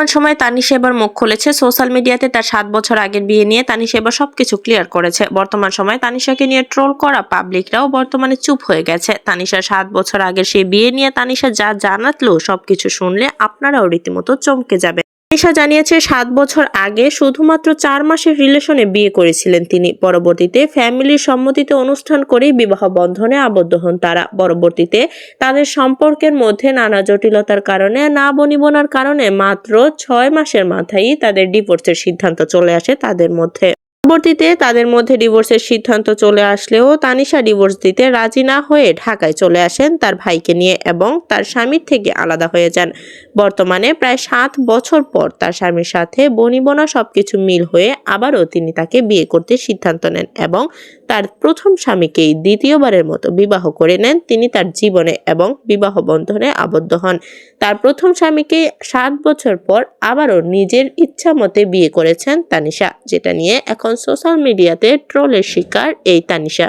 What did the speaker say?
বর্তমান সময় তানিশা এবার মুখ খুলেছে। সোশ্যাল মিডিয়াতে তার সাত বছর আগের বিয়ে নিয়ে তানিশা এবার সবকিছু ক্লিয়ার করেছে। বর্তমান সময়ে তানিশাকে নিয়ে ট্রোল করা পাবলিকরাও বর্তমানে চুপ হয়ে গেছে। তানিশা সাত বছর আগের সেই বিয়ে নিয়ে তানিশা যা জানাতলো সবকিছু শুনলে আপনারাও রীতিমতো চমকে যাবে তানিশা জানিয়েছে, সাত বছর আগে শুধুমাত্র চার মাসের রিলেশনে বিয়ে করেছিলেন তিনি। পরবর্তীতে ফ্যামিলির সম্মতিতে অনুষ্ঠান করেই বিবাহ বন্ধনে আবদ্ধ হন তারা। পরবর্তীতে তাদের সম্পর্কের মধ্যে নানা জটিলতার কারণে, না বনিবনার কারণে মাত্র ছয় মাসের মাথায় তাদের ডিভোর্সের সিদ্ধান্ত চলে আসে তাদের মধ্যে। পরবর্তীতে তাদের মধ্যে ডিভোর্সের সিদ্ধান্ত চলে আসলেও তানিশা ডিভোর্স দিতে রাজি না হয়ে ঢাকায় চলে আসেন তার ভাইকে নিয়ে এবং তার স্বামীর থেকে আলাদা হয়ে যান। বর্তমানে প্রায় সাত বছর পর তার স্বামীর সাথে বনিবনা সবকিছু মিল হয়ে আবারও তিনি তাকে বিয়ে করতে সিদ্ধান্ত নেন এবং তার প্রথম স্বামীকেই দ্বিতীয়বারের মতো বিবাহ করে নেন। তিনি তার জীবনে এবং বিবাহ বন্ধনে আবদ্ধ হন। তার প্রথম স্বামীকে সাত বছর পর আবারও নিজের ইচ্ছা মতে বিয়ে করেছেন তানিশা, যেটা নিয়ে এখন সোশ্যাল মিডিয়াতে ট্রোলের শিকার এই তানিশা।